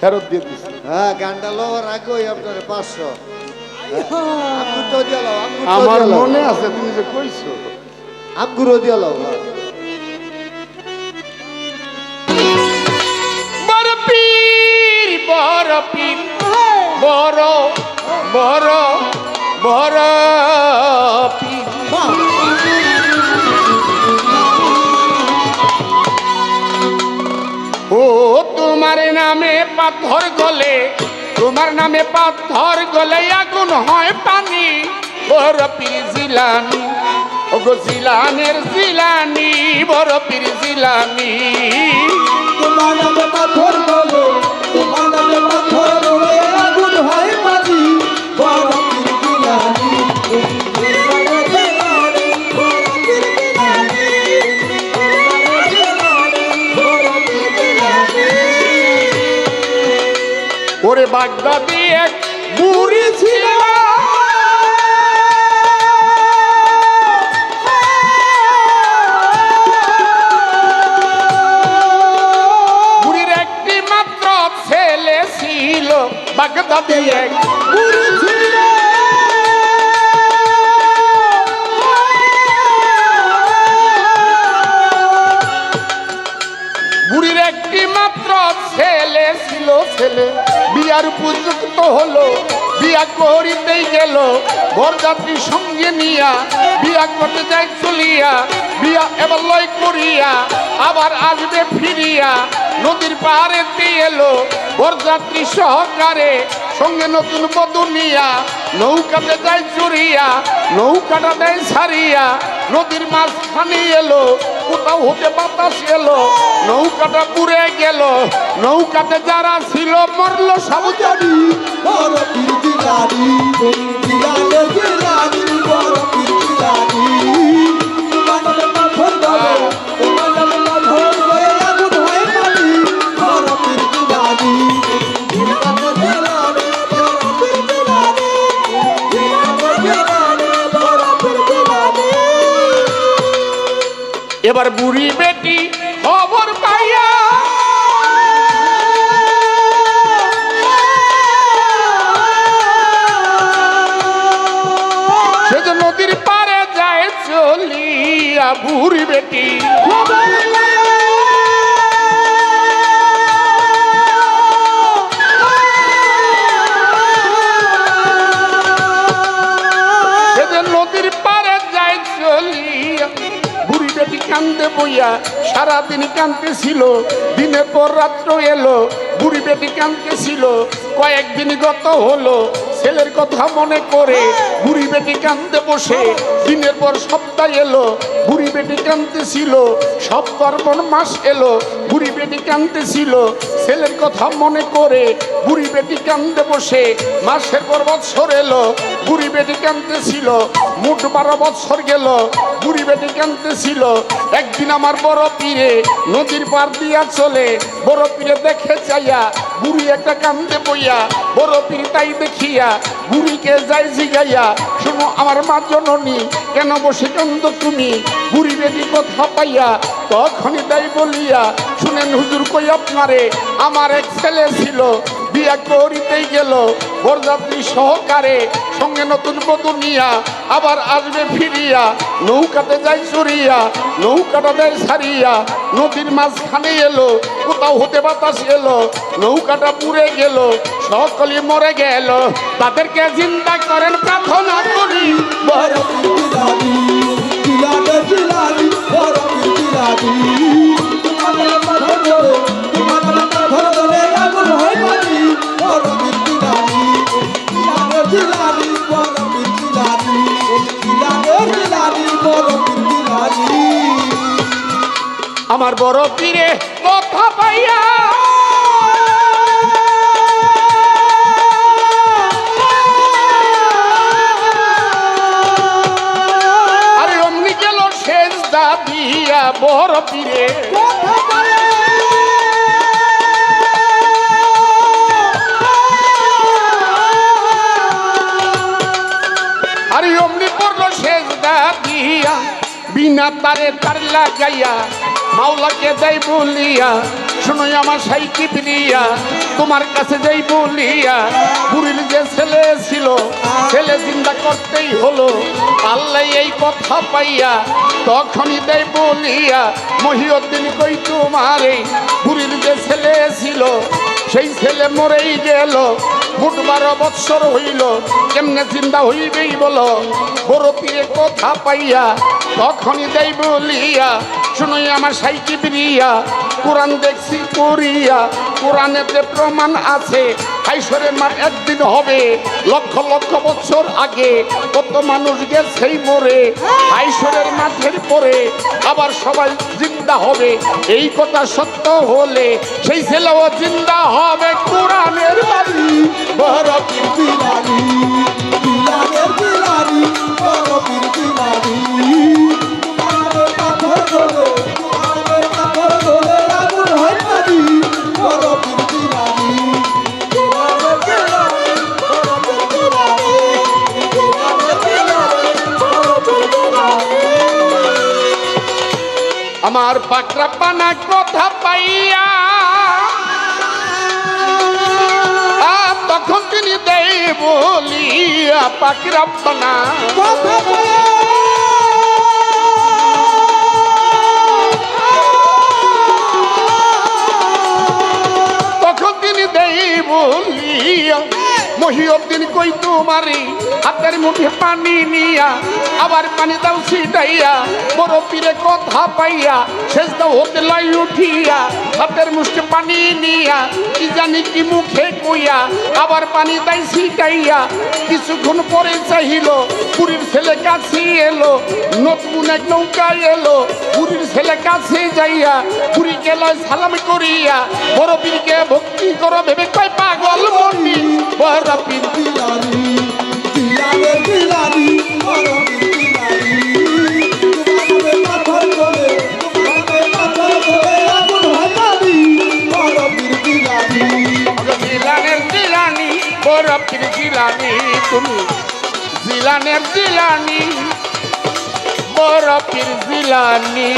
ফেরত দিয়ে দিছি হ্যাঁ গান্ডা লওয়ার আগে ওই আপনার পাঁচশো আমার। মনে আছে তুমি যে কইছো আঙ্গুরও দিয়ে লাও হ্যাঁ। বড় পীর বড় পীর বড় বড় বড় পীর ও তোমার নামে পাথর গলে, তোমার নামে পাথর গলে আগুন হয় পানি। বরফির জিলানি ওগো জিলানের জিলানি বরফির জিলানি। তোমার নামে পাথর ওরে বাগদাদি এক বুড়ি ছিল। বুড়ির একটি মাত্র ছেলে ছিল। বাগদাদি এক ছিল। বিয়ার উপযুক্ত হলো, বিয়া করিতেই গেল। বরযাত্রী সঙ্গে নিয়া বিয়া করতে যাই চলিয়া, বিয়া এবার লয় করিয়া, আবার আসবে ফিরিয়া। নদীর পাহাড়ে দিয়ে এলো বরযাত্রী সহকারে, সঙ্গে নতুন বধু নিয়া, নৌকাতে যাই চড়িয়া, নৌকাটা দেয় ছাড়িয়া নদীর মাঝখানে এলো, কোথাও হতে বাতাস এলো, নৌকাটা পুড়ে গেল, নৌকাতে যারা ছিল মরল সব এবার বুড়ি বেটি খবর পাইয়া। সে যে নদীর পারে যায় চলিয়া বুড়ি বেটি। সে বইয়া সারাদিন কান্দতেছিল দিনের পর রাত্র এলো, বুড়ি বেটি কান্দতেছিল কয়েকদিন গত হলো, ছেলের কথা মনে করে বুড়ি বেটি কান্দে বসে, দিনের পর সপ্তাহ এলো, বুড়ি বেটি কান্দতেছিল সপ্তাহ পর মাস এলো, বুড়ি বেটি কান্দতেছিল ছেলের কথা মনে করে বুড়ি বেটি কান্দে বসে, মাসের পর বৎসর এলো, বুড়ি বেটি কান্দতেছিল মোট বারো বৎসর গেল, বুড়ি বেটি কান্দতেছিল একদিন আমার বড় পীরে নদীর পার দিয়া চলে, বড় পীরে দেখে চাইয়া বুড়ি একটা কান্দে বইয়া, বড় পীর তাই দেখিয়া বুড়িকে যাই জিগাইয়া, শুনো আমার মা জননী, কেন বসে কান্দ তুমি? বুড়ি বেটি কথা পাইয়া তখনই তাই বলিয়া, শুনেন হুজুর কই আপনারে, আমার এক ছেলে ছিল বিয়া করিতেই গেল। বরযাত্রী সহকারে সঙ্গে নতুন বধু নিয়া আবার আসবে ফিরিয়া। নৌকাতে যাই চড়িয়া, নৌকাটা দেয় ছাড়িয়া নদীর মাঝখানে এলো, কোথাও হতে বাতাস এলো, নৌকাটা পুড়ে গেল, সকলে মরে গেল। তাদেরকে চিন্তা করেন প্রার্থনা করি। বড় আমার বড় পীরে কথা পাইয়া। আরে অমনি গেল শেষ দাদিয়া বড় পীরে। আরে অমনি পড়ল শেষ দাদিয়া বিনা তারে তার লাগাইয়া। মাওলাকে দেয় বলিয়া, শুনো আমার সাইকি বিনিয়া তোমার কাছে যেই বলিয়া, বুড়ির যে ছেলে ছিল, ছেলে চিন্তা করতেই হলো, আল্লাহ এই কথা পাইয়া তখনই দেয় বলিয়া, মহিউদ্দিন কই তোমার এই বুড়ির যে ছেলে ছিল, সেই ছেলে মরেই গেল মোট বারো বৎসর হইল, কেমনে চিন্তা হইবেই বলো, বড় কথা পাইয়া তখনই দেয় বলিয়া শুনুই আমার সাইকি বিরিয়া কোরআন দেখছি করিয়া কোরআনেতে প্রমাণ আছে হাইশ্বরের মার একদিন হবে, লক্ষ লক্ষ বছর আগে কত মানুষ গেছেই মরে হাইশ্বরের মাঠের পরে আবার সবাই জিন্দা হবে। এই কথা সত্য হলে সেই ছেলেও জিন্দা হবে কোরআনের বাড়ি। বড় পীর আমার পাকরা পানা কথা পাইয়া। তখন তিনি দেই বলিয়া পাকরা পানা কথা তখন তিনি দেই বলিয়া মহিউদ্দিন কই তোমারি? হাতের মুঠে পানি নিয়া, আবার পানি দাও ছিটাইয়া, বড় পীরে কথা পাইয়া শেষ দাও হতে লাই উঠিয়া, হাতের মুঠে পানি নিয়া, কি জানি কি মুখে কইয়া, আবার পানি দাই ছিটাইয়া, কিছুক্ষণ পরে চাহিল পুরীর ছেলে কাছে এলো, নতুন এক নৌকা এলো পুরীর ছেলে কাছে যাইয়া পুরী গেল সালাম করিয়া, বড় পীরকে ভক্তি করো, ভেবে কয় পাগল মনি বড় পীর পীর জিলানি তুমি। জিলানের জিলানি বড় পীর জিলানি।